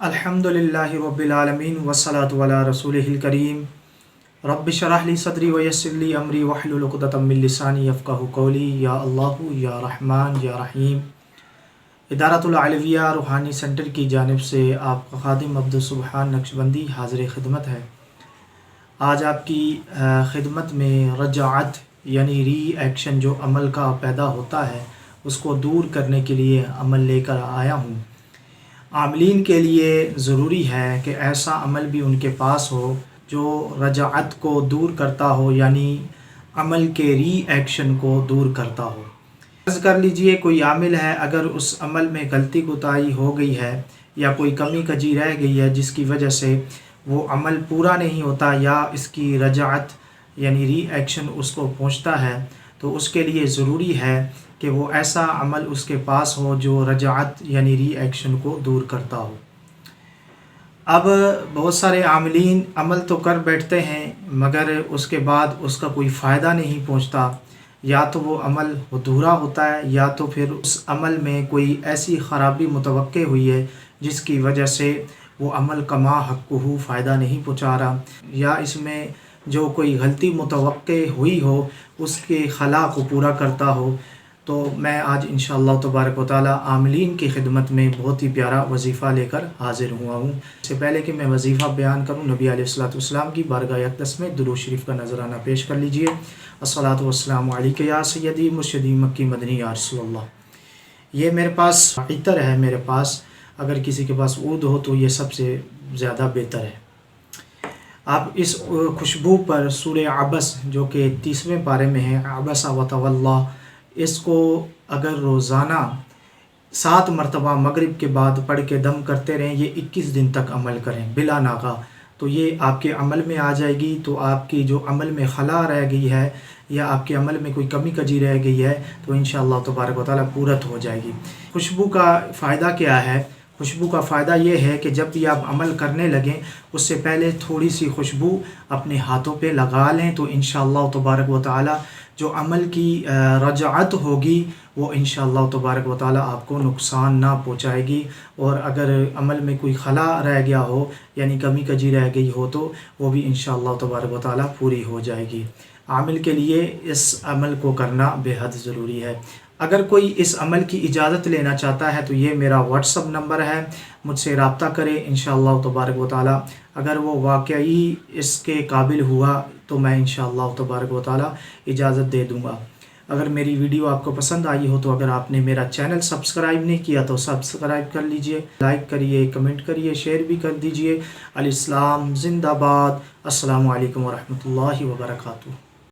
अल्हम्दुलिल्लाहि रब्बिल आलमीन वस्सलातु अला रसूलिहिल करीम रब्बि शरह ली सदरी व यस्सिर ली अमरी वहलुल उक़दतम मिन लिसानी यफ़क़हु क़ौली या अल्लाह या रहमान या रहीम इदारतुल अलविया रूहानी सेंटर की जानिब से आपका खादिम अब्दुल सुबहान नक्शबंदी हाजिर खिदमत है आज आपकी खिदमत में रजात यानी री एक्शन जो अमल का पैदा होता है उसको दूर करने के लिए अमल लेकर आया हूँ आमलीन के लिए ज़रूरी है कि ऐसा अमल भी उनके पास हो जो रजात को दूर करता हो, यानी अमल के री एक्शन को दूर करता हो। कर लीजिए, कोई आमिल है, अगर उस अमल में गलती कोताही हो गई है या कोई कमी कजी रह गई है जिसकी वजह से वो अमल पूरा नहीं होता या इसकी रजात यानी री एक्शन उसको पहुँचता है तो उसके लिए ज़रूरी है कि वो ऐसा अमल उसके पास हो जो रजात यानी री एक्शन को दूर करता हो। अब बहुत सारे आमलीन अमल तो कर बैठते हैं, मगर उसके बाद उसका कोई फ़ायदा नहीं पहुँचता। या तो वो अमल अधूरा होता है, या तो फिर उस अमल में कोई ऐसी ख़राबी मुतव हुई है, जिसकी वजह से वो अमल कमा हकू फ़ायदा नहीं पहुँचा रहा। या इसमें जो कोई गलती मुतव हुई हो, उसके खला को पूरा करता हो। तो मैं आज इन तबारक ताली आमलीन की खिदमत में बहुत ही प्यारा वजीफ़ा लेकर हाजिर हुआ हूँ। इससे पहले कि मैं वजीफ़ा बयान करूँ, नबी आलतम की बारगाह अकदस में दुरू शरीफ का नजराना पेश कर लीजिए। असलात वसलाम या सैदी मक्की मदनी यारसोल्ला ये मेरे पास इतर है मेरे पास। अगर किसी के पास ऊद हो तो ये सबसे ज़्यादा बेहतर है। आप इस खुशबू पर सूर्य आबस जो कि तीसवें पारे में है आबस वतवल्ला इसको अगर रोज़ाना सात मरतबा मगरिब के बाद पढ़ के दम करते रहें, ये इक्कीस दिन तक अमल करें, बिला नागा। तो ये आपके अमल में आ जाएगी तो आपकी जो अमल में खला रह गई है या आपके अमल में कोई कमी कजी रह गई है तो इन तबारक वाली पूरत हो जाएगी। खुशबू का फ़ायदा क्या है? खुशबू का फ़ायदा ये है कि जब भी आप अमल करने लगें, उससे पहले थोड़ी सी खुशबू अपने हाथों पे लगा लें तो इन तबारक व ताली जो अमल की रजात होगी, वो इन तबारक व ताली आपको नुकसान ना पहुँचाएगी। और अगर अमल में कोई खला रह गया हो, यानी कमी कजी रह गई हो तो वो भी इन तबारक व ताली पूरी हो जाएगी। आमिल के लिए इस अमल को करना बेहद ज़रूरी है। अगर कोई इस अमल की इजाज़त लेना चाहता है तो ये मेरा व्हाट्सअप नंबर है। मुझसे रबता करें इन तबारक व अगर वो वाकई इसके काबिल हुआ तो मैं इन तबारक व इजाज़त दे दूँगा। अगर मेरी वीडियो आपको पसंद आई हो तो अगर आपने मेरा चैनल सब्सक्राइब नहीं किया तो सब्सक्राइब कर लीजिए, लाइक करिए, कमेंट करिए, शेयर भी कर दीजिए। अल जिंदाबाद। अस्सलाम वालेकुम रहमतुल्लाहि व बरकातुहू